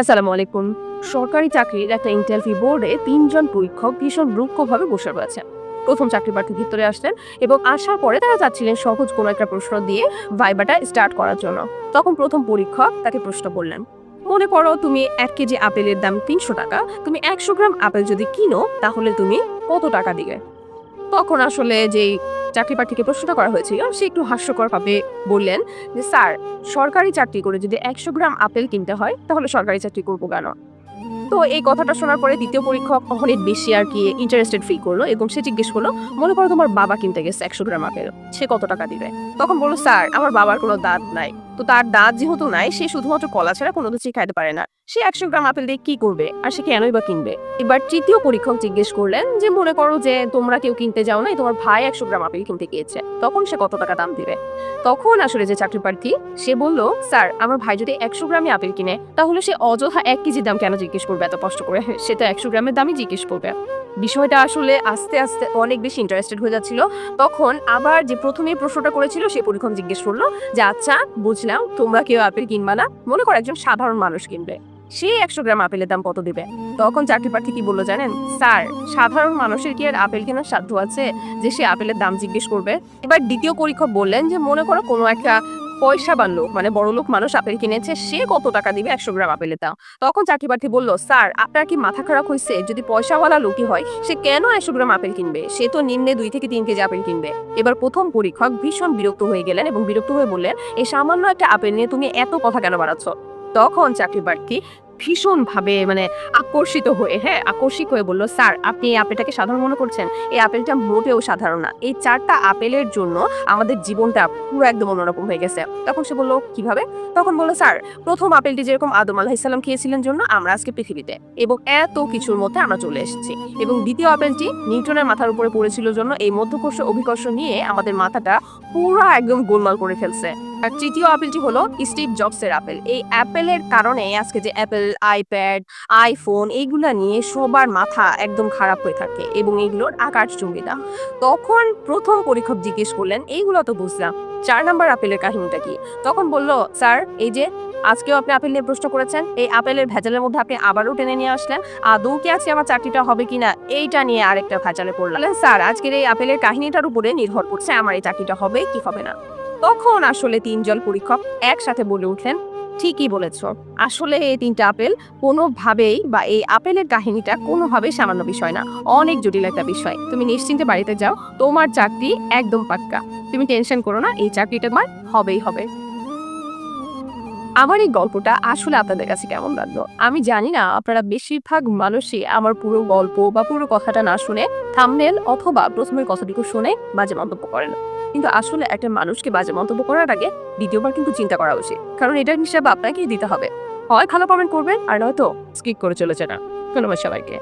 আসসালামু আলাইকুম। সরকারি চাকরির একটা ইন্টারভিউ বোর্ডে তিনজন পরীক্ষক ভীষণ রুক্ষভাবে বসে রয়েছে। প্রথম চাকরি প্রার্থী ভিতরে আসলেন এবং আসার পরে তারা যাচ্ছিলেন সহজ কোনো একটা প্রশ্ন দিয়ে ভাইবাটা স্টার্ট করার জন্য। তখন প্রথম পরীক্ষক তাকে প্রশ্ন করলেন, মনে করো তুমি এক কেজি আপেলের দাম তিনশো টাকা, তুমি একশো গ্রাম আপেল যদি কিনো, তাহলে তুমি কত টাকা দিবে? তখন আসলে যেই চাকরি প্রার্থীকে প্রশ্নটা করা হয়েছিল, সে একটু হাস্যকরভাবে বললেন যে, স্যার, সরকারি চাকরি করে যদি একশো গ্রাম আপেল কিনতে হয়, তাহলে সরকারি চাকরি করব কেন? তো এই কথাটা শোনার পরে দ্বিতীয় পরীক্ষক অনেক বেশি আর কি ইন্টারেস্টেড ফিল করল এবং সে জিজ্ঞেস করল, মনে করো তোমার বাবা কিনতে গেছে একশো গ্রাম আপেল, সে কত টাকা দিবে? তখন বলল, স্যার, আমার বাবার কোনো দাঁত নাই। তো তার দাঁত যেহেতু নাই, সে শুধুমাত্র কলা ছাড়া কোনো কিছুই খাইতে পারে না। সে একশো গ্রাম আপেল দিয়ে কি করবে? আর সে কেনই বা কিনবে? এবার তৃতীয় পরীক্ষক জিজ্ঞেস করলেন যে, মনে করো যে তোমরা কেউ কিনতে যাও নাই, তোমার ভাই একশো গ্রাম আপেল কিনতে গিয়েছে। তখন সে কত টাকা দাম দিবে? তখন আসলে যে চাকরি প্রার্থী, সে বলল, স্যার, আমার ভাই যদি একশো গ্রামে আপেল কিনে, তাহলে সে অযথা এক কেজি দাম কেন জিজ্ঞেস করবে এত কষ্ট করে? সে তো একশো গ্রামের দামই জিজ্ঞেস করবে। বিষয়টা আসলে আস্তে আস্তে অনেক বেশি ইন্টারেস্টেড হয়ে যাচ্ছিল। তখন আবার যে প্রথমে প্রশ্নটা করেছিল, সে পরীক্ষক জিজ্ঞেস করল যে আচ্ছা বুঝলাম তোমরা কেউ আপেল কিনবা না। মনে করো একজন সাধারণ মানুষ কিনবে। সে একশো গ্রাম আপেলের দাম কত দিবে? তখন চাকরি প্রার্থী কি বলল জানেন? স্যার, সাধারণ মানুষের কি আর আপেল কেনার সাধ্য আছে যে সে আপেলের দাম জিজ্ঞেস করবে? এবার দ্বিতীয় পরীক্ষক বললেন যে, মনে করো কোনো একটা পয়সাবান লোক মানে বড় লোক মানুষ আপেল কিনেছে, সে কত টাকা দিবে? একশো গ্রাম আপেলের দাম তখন চাকরি প্রার্থী বলল, স্যার, আপনার কি মাথা খারাপ হয়েছে যদি পয়সাওয়ালা লোকই হয়, সে কেন একশো গ্রাম আপেল কিনবে? সে তো নিম্নে দুই থেকে তিন কেজি আপেল কিনবে। এবার প্রথম পরীক্ষক ভীষণ বিরক্ত হয়ে গেলেন এবং বিরক্ত হয়ে বললেন, এই সামান্য একটা আপেল নিয়ে তুমি এত কথা কেন বাড়াচ্ছ? তখন চাকরি প্রার্থী ভীষণ ভাবে মানে আকর্ষিত হয়ে হ্যাঁ আকর্ষিক হয়ে বলল, স্যার, আপনি এই আপেলটাকে সাধারণ মনে করছেন? এই আপেলটা মোটেও সাধারণ না। এই চারটা আপেলের জন্য আমাদের জীবনটা পুরো একদম অন্যরকম হয়ে গেছে। তখন সে বলল, কীভাবে? তখন বলল, স্যার, প্রথম আপেলটি যেরকম আদম আলাহিসাল্লাম খেয়েছিলেন জন্য, আমরা আজকে পৃথিবীতে এবং এত কিছুর মধ্যে আমরা চলে এসেছি। এবং দ্বিতীয় আপেলটি নিউটনের মাথার উপরে পড়েছিল জন্য এই মধ্যকর্ষ অভিকর্ষ নিয়ে আমাদের মাথাটা পুরো একদম গোলমাল করে ফেলছে। আর তৃতীয় আপেলটি হলো স্টিভ জবসের আপেল। এই অ্যাপেলের কারণে আজকে যে অ্যাপেল আইপ্যাড আইফোন এইগুলা নিয়ে সবার মাথা একদম খারাপ হয়ে থাকে এবং এইগুলোর আকাশ চুম্বিতা তখন প্রথম পরীক্ষক জিজ্ঞেস করলেন, এইগুলো তো বুঝলাম। চার নাম্বার আপেলের কাহিনীটা কি? তখন বলল, স্যার, এই যে আজকেও আপনি আপেল নিয়ে প্রশ্ন করেছেন, এই আপেলের ভেজালের মধ্যে আপনি আবারও টেনে নিয়ে আসলেন। আদৌ কি আজকে আমার চাকরিটা হবে কিনা? এইটা নিয়ে আরেকটা ভেজালে পড়লেন স্যার, আজকের এই আপেলের কাহিনীটার উপরে নির্ভর করছে আমার এই চাকরিটা হবে, কি হবে না? তখন আসলে তিনজন পরীক্ষক একসাথে বলে উঠলেন, ঠিকই বলেছ। আসলে এই তিনটা আপেল কোনোভাবেই বা এই আপেলের কাহিনীটা কোনোভাবেই সামান্য বিষয় না, অনেক জটিল একটা বিষয়। তুমি নিশ্চিন্তে বাড়িতে যাও, তোমার চাকরি একদম পাক্কা। তুমি টেনশন করো না, এই চাকরিটা তোমার হবেই হবে। আমার এই গল্পটা আসলে আপনাদের কাছে কেমন লাগল? আমি জানি না, আপনারা বেশিরভাগ মানুষই আমার পুরো গল্প বা পুরো কথাটা না শুনে থামনেল অথবা প্রথমের কথাটুকু শুনে মাঝে মন্তব্য করেন। কিন্তু আসলে একটা মানুষকে বাজে মন্তব্য করার আগে দ্বিতীয়বার কিন্তু চিন্তা করা উচিত। কারণ এটার হিসাব আপনাকেই দিতে হবে। হয় ভালো কমেন্ট করবেন, আর নয়তো স্কিপ করে চলেছে না ধন্যবাদ সবাইকে।